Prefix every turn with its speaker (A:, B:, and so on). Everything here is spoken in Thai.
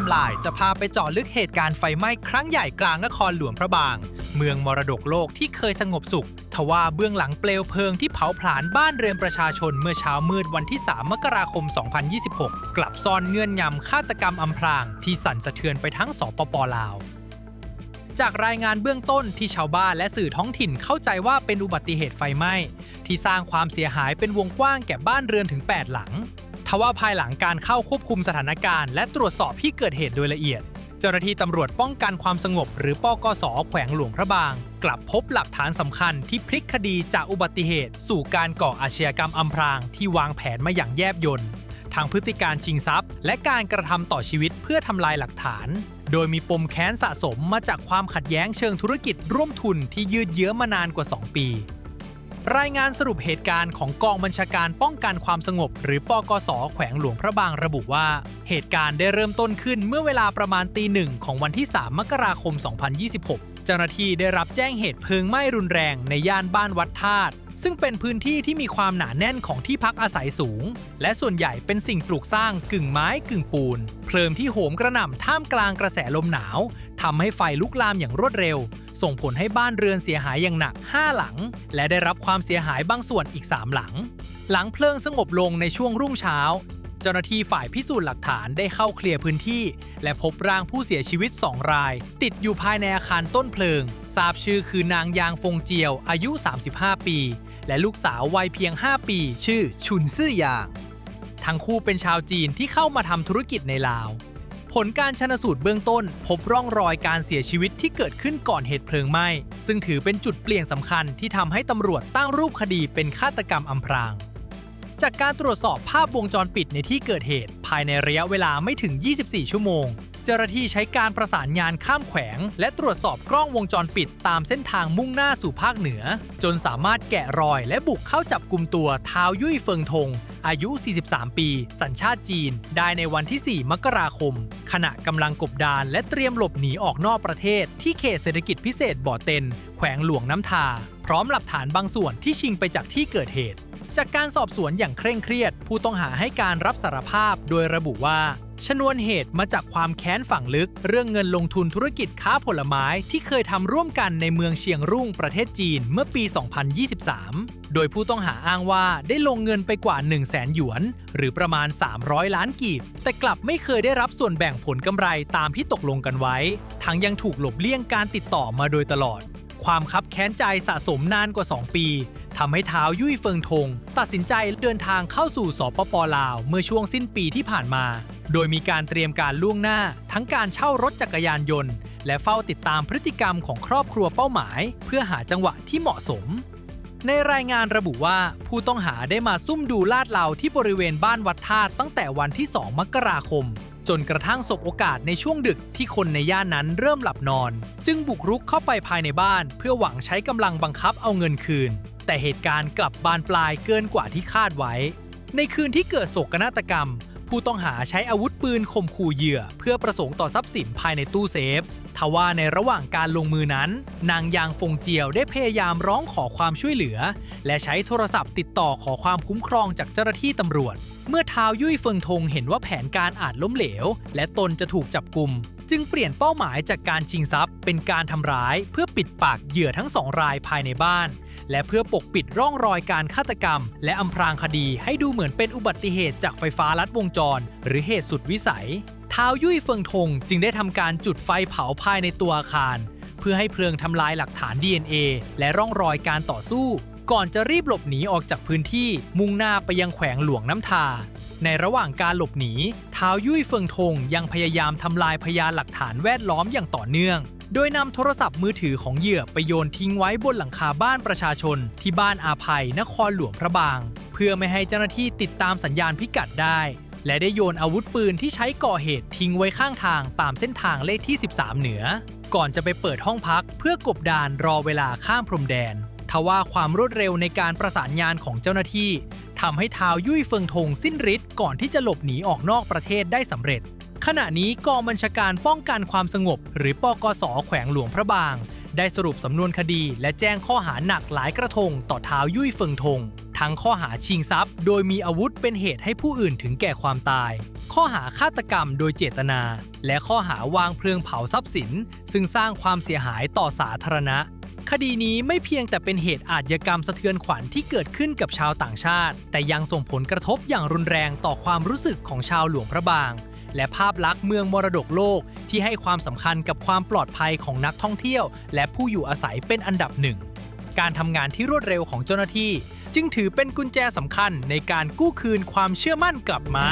A: ม์ไลน์จะพาไปเจาะลึกเหตุการณ์ไฟไหม้ครั้งใหญ่กลางนครหลวงพระบาง เมืองมรดกโลกที่เคยสงบสุข ทว่าเบื้องหลังเปลวเพลิงที่เผาผลาญบ้านเรือนประชาชนเมื่อเช้ามืดวันที่ 3 มกราคม 2026 กลับซ่อนเงื่อนงำฆาตกรรมอำพราง ที่สั่นสะเทือนไปทั้งสปปลาวจากรายงานเบื้องต้นที่ชาวบ้านและสื่อท้องถิ่นเข้าใจว่าเป็นอุบัติเหตุไฟไหม้ ที่สร้างความเสียหายเป็นวงกว้างแก่บ้านเรือนถึง 8 หลัง ทว่าภายหลังการเข้าควบคุมสถานการณ์และตรวจสอบที่เกิดเหตุโดยละเอียด เจ้าหน้าที่ตำรวจป้องกันความสงบ หรือปกสแขวงหลวงพระบาง กลับพบหลักฐานสำคัญที่พลิกคดีจากอุบัติเหตุ สู่การก่ออาชญากรรมอำพรางที่วางแผนมาอย่างแยบยลทางพฤติการชิงทรัพย์ และการกระทำต่อชีวิตเพื่อทำลายหลักฐาน โดยมีปมแค้นสะสมมาจากความขัดแย้งเชิงธุรกิจร่วมทุนที่ยืดเยื้อมานานกว่า 2 ปี รายงานสรุปเหตุการณ์ของกองบัญชาการป้องกันความสงบ หรือปอกสแขวงหลวงพระบางระบุว่า เหตุการณ์ได้เริ่มต้นขึ้นเมื่อเวลาประมาณตีหนึ่งของวันที่ 3 มกราคม 2026 เจ้าหน้าที่ได้รับแจ้งเหตุเพลิงไหม้รุนแรงในย่านบ้านวัดธาตุซึ่งเป็นพื้นที่ที่มีความหนาแน่นของที่พักอาศัยสูง และส่วนใหญ่เป็นสิ่งปลูกสร้างกึ่งไม้กึ่งปูน เพลิงที่โหมกระหน่ำท่ามกลางกระแสลมหนาวทำให้ไฟลุกลามอย่างรวดเร็ว ส่งผลให้บ้านเรือนเสียหายอย่างหนัก 5 หลัง และได้รับความเสียหายบางส่วนอีก 3 หลัง หลังเพลิงสงบลงในช่วงรุ่งเช้า เจ้าหน้าที่ฝ่ายพิสูจน์หลักฐานได้เข้าเคลียร์พื้นที่ และพบร่างผู้เสียชีวิต 2 ราย ติดอยู่ภายในอาคารต้นเพลิง ทราบชื่อคือนางยางฟงเจียว อายุ 35 ปี และลูกสาววัยเพียง 5 ปี ชื่อชุนซื่อยาง ทั้งคู่เป็นชาวจีนที่เข้ามาทำธุรกิจในลาว ผลการชนสูตรเบื้องต้น พบร่องรอยการเสียชีวิตที่เกิดขึ้นก่อนเหตุเพลิงไหม้ ซึ่งถือเป็นจุดเปลี่ยนสำคัญที่ทำให้ตำรวจตั้งรูปคดีเป็นฆาตกรรมอำพราง จากการตรวจสอบภาพวงจรปิดในที่เกิดเหตุ ภายในระยะเวลาไม่ถึง 24 ชั่วโมง เจ้าหน้าที่ใช้การประสานงานข้ามแขวง และตรวจสอบกล้องวงจรปิดตามเส้นทางมุ่งหน้าสู่ภาคเหนือ จนสามารถแกะรอยและบุกเข้าจับกลุ่มตัวท้าวยุ่ยเฟิงทง อายุ 43 ปี สัญชาติจีน ได้ในวันที่ 4 มกราคม ขณะกำลังกบดานและเตรียมหลบหนีออกนอกประเทศ ที่เขตเศรษฐกิจพิเศษบ่อเต็น แขวงหลวงน้ำทา พร้อมหลักฐานบางส่วนที่ชิงไปจากที่เกิดเหตุจากการสอบสวนอย่างเคร่งเครียด ผู้ต้องหาให้การรับสารภาพโดยระบุว่า ชนวนเหตุมาจากความแค้นฝังลึก เรื่องเงินลงทุนธุรกิจค้าผลไม้ที่เคยทำร่วมกันในเมืองเชียงรุ่งประเทศจีนเมื่อปี 2023 โดยผู้ต้องหาอ้างว่าได้ลงเงินไปกว่า 1 0 0 0 0แสนหยวน หรือประมาณ 300 ล้านกีบ แต่กลับไม่เคยได้รับส่วนแบ่งผลกำไรตามที่ตกลงกันไว้ ทั้งยังถูกหลบเลี่ยงการติดต่อมาโดยตลอด ความคับแค้นใจสะสมนานกว่า 2 ปีทำให้เท้าวยุ่ยเฟิงทง ตัดสินใจเดินทางเข้าสู่สปปลาว เมื่อช่วงสิ้นปีที่ผ่านมา โดยมีการเตรียมการล่วงหน้า ทั้งการเช่ารถจักรยานยนต์ และเฝ้าติดตามพฤติกรรมของครอบครัวเป้าหมาย เพื่อหาจังหวะที่เหมาะสม ในรายงานระบุว่าผู้ต้องหาได้มาซุ่มดูลาดเหลาที่บริเวณบ้านวัดธาตุตั้งแต่วันที่ 2 มกราคม จนกระทั่งสบโอกาสในช่วงดึกที่คนในย่านนั้นเริ่มหลับนอน จึงบุกรุกเข้าไปภายในบ้าน เพื่อหวังใช้กำลังบังคับเอาเงินคืน แต่เหตุการณ์กลับบานปลายเกินกว่าที่คาดไว้ ในคืนที่เกิดโศกนาฏกรรม ผู้ต้องหาใช้อาวุธปืนข่มขู่เหยื่อ เพื่อประสงค์ต่อทรัพย์สินภายในตู้เซฟทว่าในระหว่างการลงมือนั้น นางยางฟงเจียวได้พยายามร้องขอความช่วยเหลือ และใช้โทรศัพท์ติดต่อขอความคุ้มครองจากเจ้าหน้าที่ตำรวจ เมื่อท้าวยุ่ยเฟิงทงเห็นว่าแผนการอาจล้มเหลว และตนจะถูกจับกลุ่ม จึงเปลี่ยนเป้าหมายจากการชิงทรัพย์ เป็นการทำร้ายเพื่อปิดปากเหยื่อทั้งสองรายภายในบ้าน และเพื่อปกปิดร่องรอยการฆาตกรรม และอำพรางคดีให้ดูเหมือนเป็นอุบัติเหตุจากไฟฟ้าลัดวงจร หรือเหตุสุดวิสัยท้าวยุ่ยเฟิงทงจึงได้ทำการจุดไฟเผาภายในตัวอาคาร เพื่อให้เพลิงทำลายหลักฐาน DNA และร่องรอยการต่อสู้ ก่อนจะรีบหลบหนีออกจากพื้นที่มุ่งหน้าไปยังแขวงหลวงน้ำทา ในระหว่างการหลบหนีท้าวยุ่ยเฟิงทงยังพยายามทำลายพยานหลักฐานแวดล้อมอย่างต่อเนื่อง โดยนำโทรศัพท์มือถือของเหยื่อไปโยนทิ้งไว้บนหลังคาบ้านประชาชน ที่บ้านอาภัยนครหลวงพระบาง เพื่อไม่ให้เจ้าหน้าที่ติดตามสัญญาณพิกัดได้ และได้โยนอาวุธปืนที่ใช้ก่อเหตุทิ้งไว้ข้างทางตามเส้นทางเลขที่ 13 เหนือ ก่อนจะไปเปิดห้องพักเพื่อกบดานรอเวลาข้ามพรมแดน ทว่าความรวดเร็วในการประสานงานของเจ้าหน้าที่ทำให้ท้าวยุ่ยเฟิงทงสิ้นฤทธิ์ก่อนที่จะหลบหนีออกนอกประเทศได้สำเร็จ ขณะนี้กองบัญชาการป้องกันความสงบ หรือปอกสแขวงหลวงพระบาง ได้สรุปสำนวนคดีและแจ้งข้อหาหนักหลายกระทงต่อท้าวยุ่ยเฟิงทง ทั้งข้อหาชิงทรัพย์ โดยมีอาวุธเป็นเหตุให้ผู้อื่นถึงแก่ความตาย
B: ข้อหาฆาตกรรมโดยเจตนา และข้อหาวางเพลิงเผาทรัพย์สิน ซึ่งสร้างความเสียหายต่อสาธารณะ คดีนี้ไม่เพียงแต่เป็นเหตุอาชญากรรมสะเทือนขวัญที่เกิดขึ้นกับชาวต่างชาติ แต่ยังส่งผลกระทบอย่างรุนแรงต่อความรู้สึกของชาวหลวงพระบาง และภาพลักษณ์เมืองมรดกโลกที่ให้ความสำคัญกับความปลอดภัยของนักท่องเที่ยว และผู้อยู่อาศัยเป็นอันดับหนึ่ง การทำงานที่รวดเร็วของเจ้าหน้าที่ จึงถือเป็นกุญแจสำคัญในการกู้คืนความเชื่อมั่นกลับมา